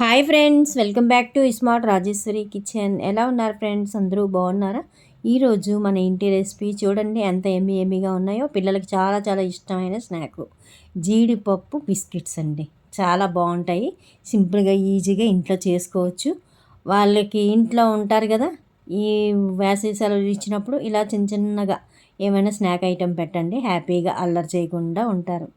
Hi friends welcome back to smart Rajeshwari kitchen. ఎలా ఉన్నారు friends? అందరూ బాగున్నారా? ఈరోజు మన ఇంటి రెసిపీ చూడండి ఎంత ఎమ్మి ఎమ్మిగా ఉన్నాయో. పిల్లలకి చాలా చాలా ఇష్టమైన స్నాక్ జీడిపప్పు బిస్కెట్స్ అండి. చాలా బాగుంటాయి. సింపుల్గా ఈజీగా ఇంట్లో చేసుకోవచ్చు. వాళ్ళకి ఇంట్లో ఉంటారు కదా ఈ వేసవి సెలవులు ఇచ్చినప్పుడు ఇలా చిన్న చిన్నగా ఏమైనా స్నాక్ ఐటెం పెట్టండి. హ్యాపీగా అల్లరి చేయకుండా ఉంటారు.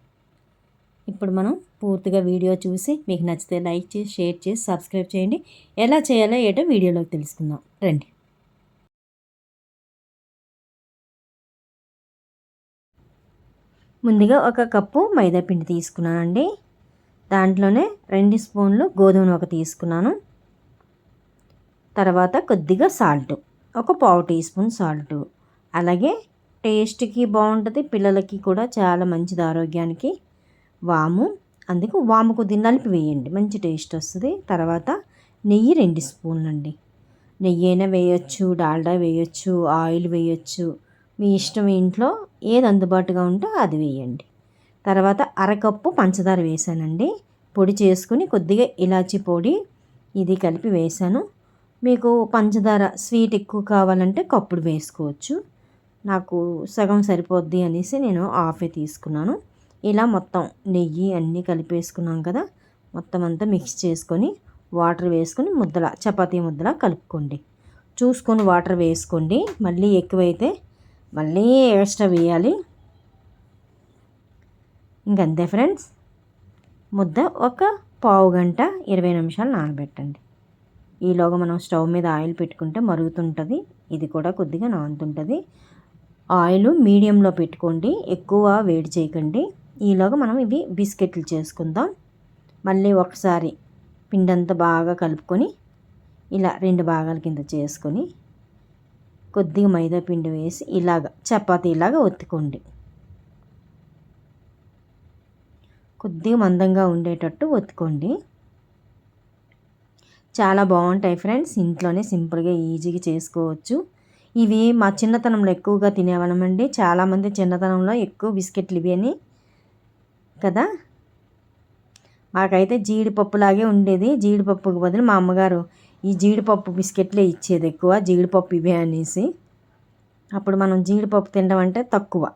ఇప్పుడు మనం పూర్తిగా వీడియో చూసి మీకు నచ్చితే లైక్ చేసి షేర్ చేసి సబ్స్క్రైబ్ చేయండి. ఎలా చేయాలో ఏటో వీడియోలోకి తెలుసుకుందాం. రండి. ముందుగా ఒక కప్పు మైదా పిండి తీసుకున్నానండి. దాంట్లోనే రెండు స్పూన్లు గోధుమ ఒక తీసుకున్నాను. తర్వాత కొద్దిగా సాల్ట్ ఒక పావు టీ స్పూన్ సాల్ట్. అలాగే టేస్ట్కి బాగుంటుంది పిల్లలకి కూడా చాలా మంచిది ఆరోగ్యానికి. వాము అందుకు వాము కొద్దిగా నలిపి వేయండి. మంచి టేస్ట్ వస్తుంది. తర్వాత నెయ్యి రెండు స్పూన్లు అండి నెయ్యి అయినా వేయచ్చు డాల్డా వేయచ్చు ఆయిల్ వేయచ్చు. మీ ఇష్టం ఇంట్లో ఏది అందుబాటుగా ఉంటే అది వేయండి. తర్వాత అరకప్పు పంచదార వేసానండి. పొడి చేసుకుని కొద్దిగా ఇలాచి పొడి ఇది కలిపి వేసాను. మీకు పంచదార స్వీట్ ఎక్కువ కావాలంటే కప్పుడు వేసుకోవచ్చు. నాకు సగం సరిపోద్ది అనేసి నేను ఆఫే తీసుకున్నాను. ఇలా మొత్తం నెయ్యి అన్నీ కలిపేసుకున్నాం కదా మొత్తం అంతా మిక్స్ చేసుకొని వాటర్ వేసుకొని ముద్దల చపాతీ ముద్దలా కలుపుకోండి. చూసుకొని వాటర్ వేసుకోండి. మళ్ళీ ఎక్కువైతే మళ్ళీ ఎక్స్ట్రా వేయాలి. ఇంకంతే ఫ్రెండ్స్ ముద్ద ఒక పావు గంట ఇరవై నిమిషాలు నానబెట్టండి. ఈలోగా మనం స్టవ్ మీద ఆయిల్ పెట్టుకుంటే మరుగుతుంటుంది. ఇది కూడా కొద్దిగా నానుతుంటుంది. ఆయిల్ మీడియంలో పెట్టుకోండి. ఎక్కువ వేడి చేయకండి. ఈలోగా మనం ఇవి బిస్కెట్లు చేసుకుందాం. మళ్ళీ ఒకసారి పిండి అంతా బాగా కలుపుకొని ఇలా రెండు భాగాల కింద చేసుకొని కొద్దిగా మైదా పిండి వేసి ఇలాగ చపాతీలాగా ఒత్తుకోండి. కొద్దిగా మందంగా ఉండేటట్టు ఒత్తుకోండి. చాలా బాగుంటాయి ఫ్రెండ్స్. ఇంట్లోనే సింపుల్గా ఈజీగా చేసుకోవచ్చు. ఇవి మా చిన్నతనంలో ఎక్కువగా తినేవాళ్ళమండి. చాలామంది చిన్నతనంలో ఎక్కువ బిస్కెట్లు ఇవి అని కదా? మాకైతే జీడిపప్పులాగే ఉండేది. జీడిపప్పుకు బదులు మా అమ్మగారు ఈ జీడిపప్పు బిస్కెట్లే ఇచ్చేది ఎక్కువ. జీడిపప్పు ఇవే అనేసి. అప్పుడు మనం జీడిపప్పు తినడం అంటే తక్కువ.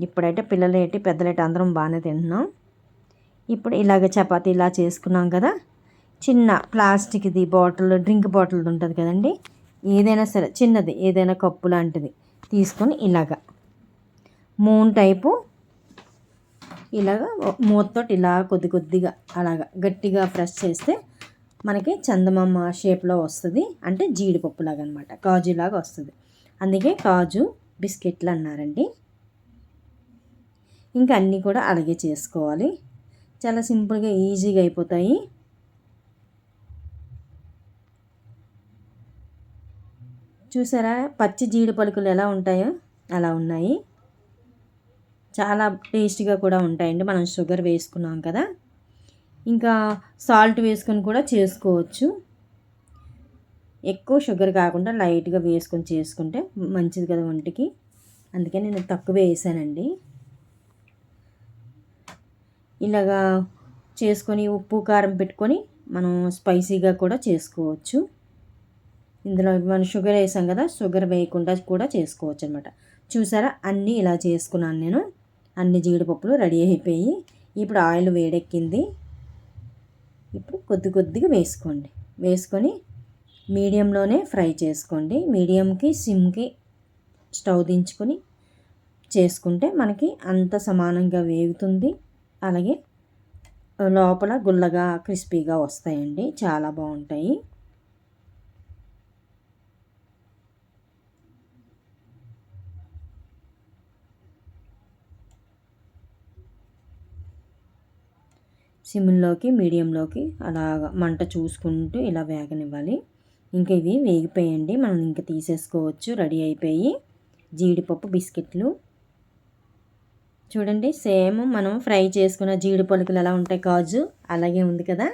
ఇప్పుడైతే పిల్లలేటి పెద్దలేటి అందరం బాగానే తింటున్నాం. ఇప్పుడు ఇలాగ చపాతీ ఇలా చేసుకున్నాం కదా. చిన్న ప్లాస్టిక్ది బాటిల్ డ్రింక్ బాటిల్ ఉంటుంది కదండి. ఏదైనా సరే చిన్నది ఏదైనా కప్పు లాంటిది తీసుకొని ఇలాగ. మూన్ టైపు ఇలాగ మూతతో ఇలా కొద్ది కొద్దిగా అలాగ గట్టిగా ప్రెస్ చేస్తే మనకి చందమామ షేప్లో వస్తుంది. అంటే జీడిపప్పు లాగా అనమాట కాజులాగా వస్తుంది. అందుకే కాజు బిస్కెట్లు అన్నారండి. ఇంకా అన్నీ కూడా అలాగే చేసుకోవాలి. చాలా సింపుల్గా ఈజీగా అయిపోతాయి. చూసారా? పచ్చి జీడి పలుకులు ఎలా ఉంటాయో? అలా ఉన్నాయి. చాలా టేస్టీగా కూడా ఉంటాయండి. మనం షుగర్ వేసుకున్నాం కదా. ఇంకా సాల్ట్ వేసుకొని కూడా చేసుకోవచ్చు. ఎక్కువ షుగర్ కాకుండా లైట్గా వేసుకొని చేసుకుంటే మంచిది కదా ఒంటికి. అందుకే నేను తక్కువ వేసానండి. ఇలాగా చేసుకొని ఉప్పు కారం పెట్టుకొని మనం స్పైసీగా కూడా చేసుకోవచ్చు. ఇందులో మనం షుగర్ వేసాం కదా షుగర్ వేయకుండా కూడా చేసుకోవచ్చు అనమాట చూసారా? అన్నీ ఇలా చేసుకున్నాను నేను. అన్ని జీడిపప్పులు రెడీ అయిపోయి ఇప్పుడు ఆయిల్ వేడెక్కింది. ఇప్పుడు కొద్ది కొద్దిగా వేసుకోండి. వేసుకొని మీడియంలోనే ఫ్రై చేసుకోండి. మీడియంకి సిమ్కి స్టవ్ దించుకొని చేసుకుంటే మనకి అంత సమానంగా వేగుతుంది. అలాగే లోపల గుల్లగా క్రిస్పీగా వస్తాయండి. చాలా బాగుంటాయి. సిమ్లోకి మీడియంలోకి అలాగ మంట చూసుకుంటూ ఇలా వేగనివ్వాలి. ఇంక ఇవి వేగిపోయండి. మనం ఇంకా తీసేసుకోవచ్చు. రెడీ అయిపోయి జీడిపప్పు బిస్కెట్లు. చూడండి సేమ్ మనం ఫ్రై చేసుకున్న జీడి పలుకులు ఎలా ఉంటాయి కాజు? అలాగే ఉంది కదా?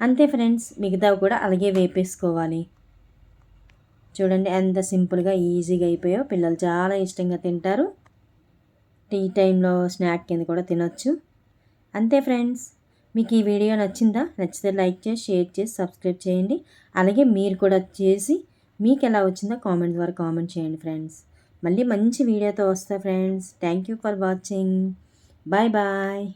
అంతే ఫ్రెండ్స్ మిగతావి కూడా అలాగే వేపేసుకోవాలి. చూడండి ఎంత సింపుల్గా ఈజీగా అయిపోయో. పిల్లలు చాలా ఇష్టంగా తింటారు. టీ టైంలో స్నాక్ కింద కూడా తినొచ్చు. అంతే ఫ్రెండ్స్. మీకు ఈ వీడియో నచ్చిందా? నచ్చితే లైక్ చేసి షేర్ చేసి సబ్స్క్రైబ్ చేయండి. అలాగే మీరు కూడా చేసి మీకు ఎలా వచ్చిందో కామెంట్ ద్వారా కామెంట్ చేయండి ఫ్రెండ్స్. మళ్ళీ మంచి వీడియోతో వస్తా friends. Thank you for watching. Bye bye.